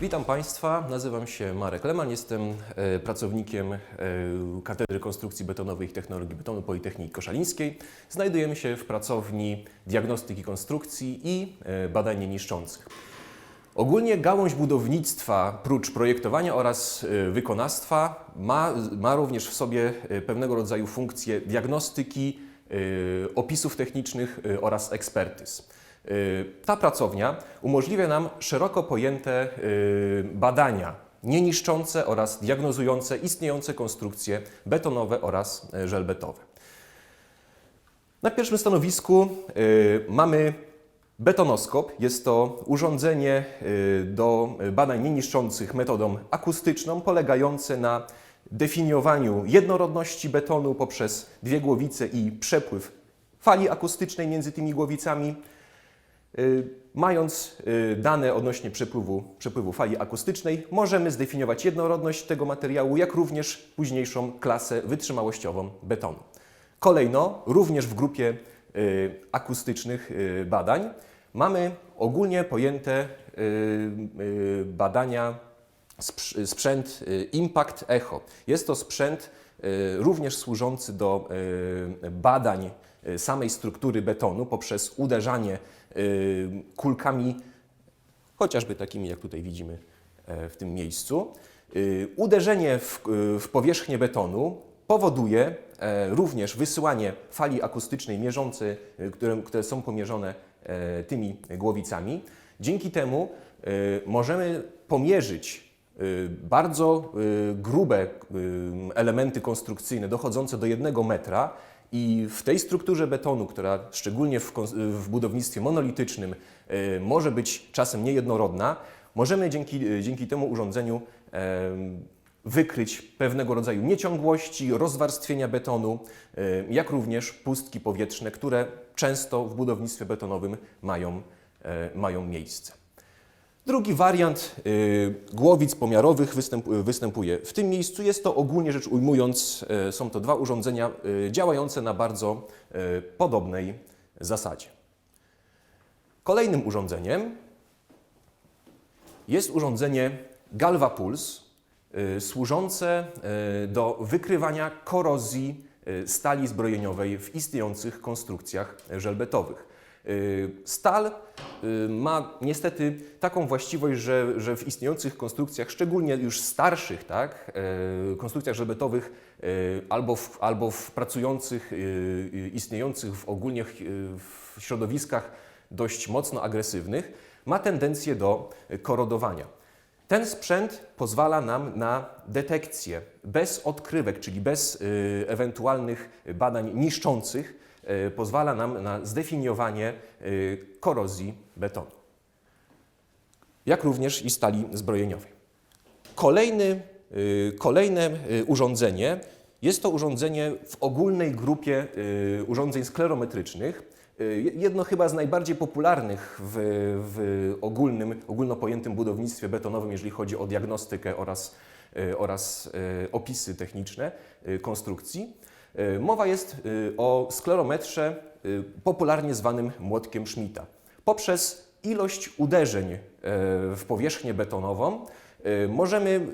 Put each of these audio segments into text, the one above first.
Witam Państwa, nazywam się Marek Leman, jestem e, pracownikiem e, Katedry Konstrukcji Betonowej i Technologii Betonu Politechniki Koszalińskiej. Znajdujemy się w pracowni diagnostyki konstrukcji i e, badań nieniszczących. Ogólnie gałąź budownictwa, prócz projektowania oraz wykonawstwa, ma, ma również w sobie pewnego rodzaju funkcje diagnostyki, opisów technicznych oraz ekspertyz. E, Ta pracownia umożliwia nam szeroko pojęte e, badania nieniszczące oraz diagnozujące istniejące konstrukcje betonowe oraz e, żelbetowe. Na pierwszym stanowisku y, mamy betonoskop. Jest to urządzenie y, do badań nieniszczących metodą akustyczną, polegające na definiowaniu jednorodności betonu poprzez dwie głowice i przepływ fali akustycznej między tymi głowicami. Y, Mając y, dane odnośnie przepływu, przepływu fali akustycznej, możemy zdefiniować jednorodność tego materiału, jak również późniejszą klasę wytrzymałościową betonu. Kolejno, również w grupie y, akustycznych badań, mamy ogólnie pojęte badania sprz- sprzęt Impact Echo. Jest to sprzęt również służący do badań samej struktury betonu poprzez uderzanie y, kulkami, chociażby takimi jak tutaj widzimy e, w tym miejscu. Y, Uderzenie w, y, w powierzchnię betonu powoduje e, również wysyłanie fali akustycznej mierzącej, y, które, które są pomierzone e, tymi głowicami. Dzięki temu y, możemy pomierzyć y, bardzo y, grube y, elementy konstrukcyjne dochodzące do jednego metra i w tej strukturze betonu, która szczególnie w, budownictwie monolitycznym y, może być czasem niejednorodna, możemy dzięki, y, dzięki temu urządzeniu wykryć pewnego rodzaju nieciągłości, rozwarstwienia betonu, y, jak również pustki powietrzne, które często w budownictwie betonowym mają, e, mają miejsce. Drugi wariant y, głowic pomiarowych występ, występuje w tym miejscu. Jest to ogólnie rzecz ujmując, y, są to dwa urządzenia y, działające na bardzo y, podobnej zasadzie. Kolejnym urządzeniem jest urządzenie Galva Pulse, y, służące y, do wykrywania korozji y, stali zbrojeniowej w istniejących konstrukcjach żelbetowych. Y, Stal y, ma niestety taką właściwość, że, że w istniejących konstrukcjach, szczególnie już starszych, tak, y, konstrukcjach żelbetowych y, albo w, albo w pracujących, y, y, istniejących w ogólnie y, w środowiskach dość mocno agresywnych, ma tendencję do korodowania. Ten sprzęt pozwala nam na detekcję bez odkrywek, czyli bez y, ewentualnych badań niszczących, y, pozwala nam na zdefiniowanie y, korozji betonu, jak również i stali zbrojeniowej. Kolejny, y, kolejne y, urządzenie jest to urządzenie w ogólnej grupie y, urządzeń sklerometrycznych. Y, Jedno chyba z najbardziej popularnych w, w ogólnym, ogólnopojętym budownictwie betonowym, jeżeli chodzi o diagnostykę oraz, y, oraz y, opisy techniczne y, konstrukcji. Y, Mowa jest y, o sklerometrze y, popularnie zwanym młotkiem Schmidta. Poprzez ilość uderzeń e, w powierzchnię betonową e, możemy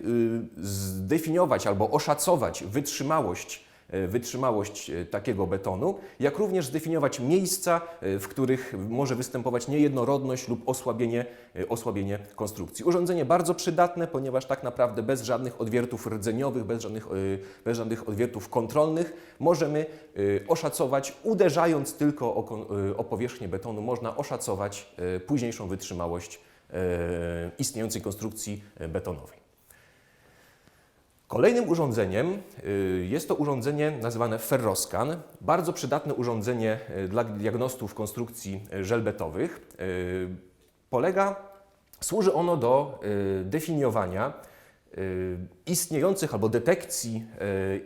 zdefiniować albo oszacować wytrzymałość, e, wytrzymałość e, takiego betonu, jak również zdefiniować miejsca, e, w których może występować niejednorodność lub osłabienie, e, osłabienie konstrukcji. Urządzenie bardzo przydatne, ponieważ tak naprawdę bez żadnych odwiertów rdzeniowych, bez żadnych, e, bez żadnych odwiertów kontrolnych możemy e, oszacować, uderzając tylko o, e, o powierzchnię betonu, można oszacować e, późniejszą wytrzymałość e, istniejącej konstrukcji e, betonowej. Kolejnym urządzeniem y, jest to urządzenie nazywane Ferroscan. Bardzo przydatne urządzenie y, dla diagnostów konstrukcji y, żelbetowych. Polega, służy ono do definiowania istniejących albo detekcji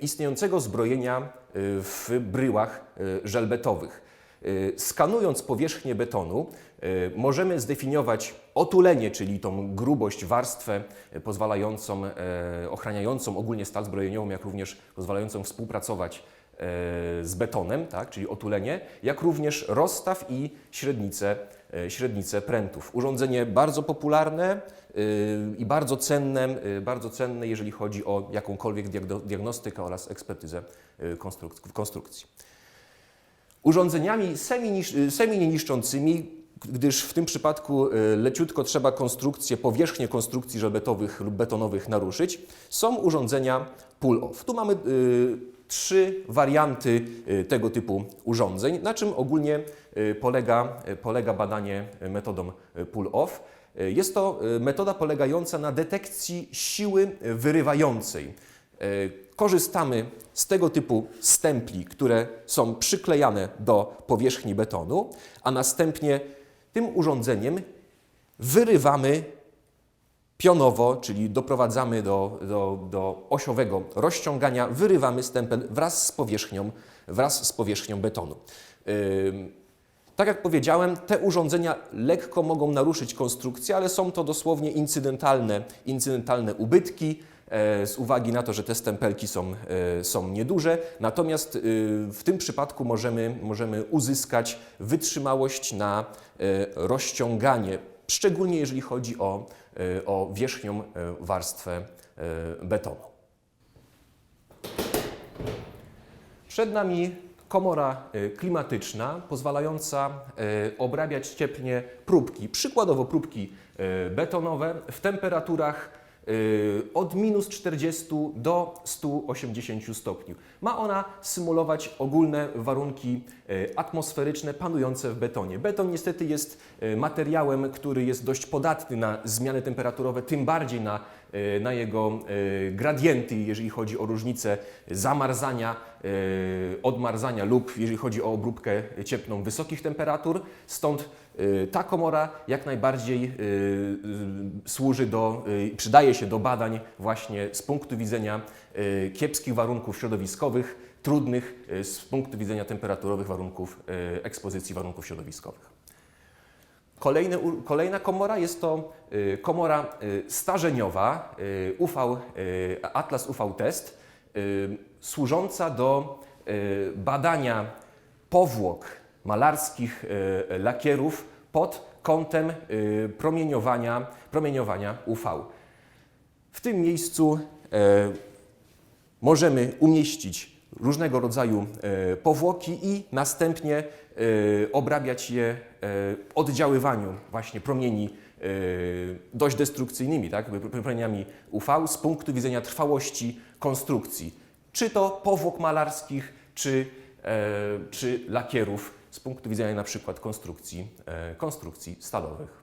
istniejącego zbrojenia w bryłach żelbetowych. Y, Skanując powierzchnię betonu, y, możemy zdefiniować otulenie, czyli tą grubość, warstwę y, pozwalającą, ochraniającą ogólnie stal zbrojeniową, jak również pozwalającą współpracować z betonem, tak, czyli otulenie, jak również rozstaw i średnice, średnice prętów. Urządzenie bardzo popularne i bardzo cenne, bardzo cenne, jeżeli chodzi o jakąkolwiek diagno- diagnostykę oraz ekspertyzę konstruk- konstrukcji. Urządzeniami semi-nisz- semi-nieniszczącymi, gdyż w tym przypadku y, leciutko trzeba konstrukcję, powierzchnię konstrukcji żelbetowych lub betonowych naruszyć, są urządzenia pull-off. Tu mamy y, trzy warianty y, tego typu urządzeń, na czym ogólnie y, polega, y, polega badanie y, metodą y, pull-off. Y, Jest to y, metoda polegająca na detekcji siły wyrywającej. E, Korzystamy z tego typu stempli, które są przyklejane do powierzchni betonu, a następnie tym urządzeniem wyrywamy pionowo, czyli doprowadzamy do, do, do osiowego rozciągania, wyrywamy stempel wraz z powierzchnią, wraz z powierzchnią betonu. Ym, tak jak powiedziałem, te urządzenia lekko mogą naruszyć konstrukcję, ale są to dosłownie incydentalne, incydentalne ubytki e, z uwagi na to, że te stempelki są, e, są nieduże. Natomiast y, w tym przypadku możemy, możemy uzyskać wytrzymałość na e, rozciąganie, szczególnie jeżeli chodzi o, e, o wierzchnią e, warstwę e, betonu. Przed nami komora e, klimatyczna pozwalająca e, obrabiać cieplnie próbki, przykładowo próbki e, betonowe w temperaturach e, od minus 40 do 180 stopni. Ma ona symulować ogólne warunki e, atmosferyczne panujące w betonie. Beton niestety jest e, materiałem, który jest dość podatny na zmiany temperaturowe, tym bardziej na, na jego e, gradienty, jeżeli chodzi o różnice zamarzania, e, odmarzania lub jeżeli chodzi o obróbkę cieplną wysokich temperatur. Stąd ta komora jak najbardziej służy do, przydaje się do badań właśnie z punktu widzenia kiepskich warunków środowiskowych, trudnych z punktu widzenia temperaturowych warunków ekspozycji warunków środowiskowych. Kolejny, kolejna komora jest to y, komora y, starzeniowa y, UV, Atlas UV Test, służąca do badania powłok malarskich lakierów pod kątem promieniowania, promieniowania UV. W tym miejscu możemy umieścić różnego rodzaju e, powłoki i następnie e, obrabiać je e, oddziaływaniu właśnie promieni dość destrukcyjnymi, tak, promieniami UV z punktu widzenia trwałości konstrukcji, czy to powłok malarskich, czy, czy lakierów z punktu widzenia na przykład konstrukcji, konstrukcji stalowych.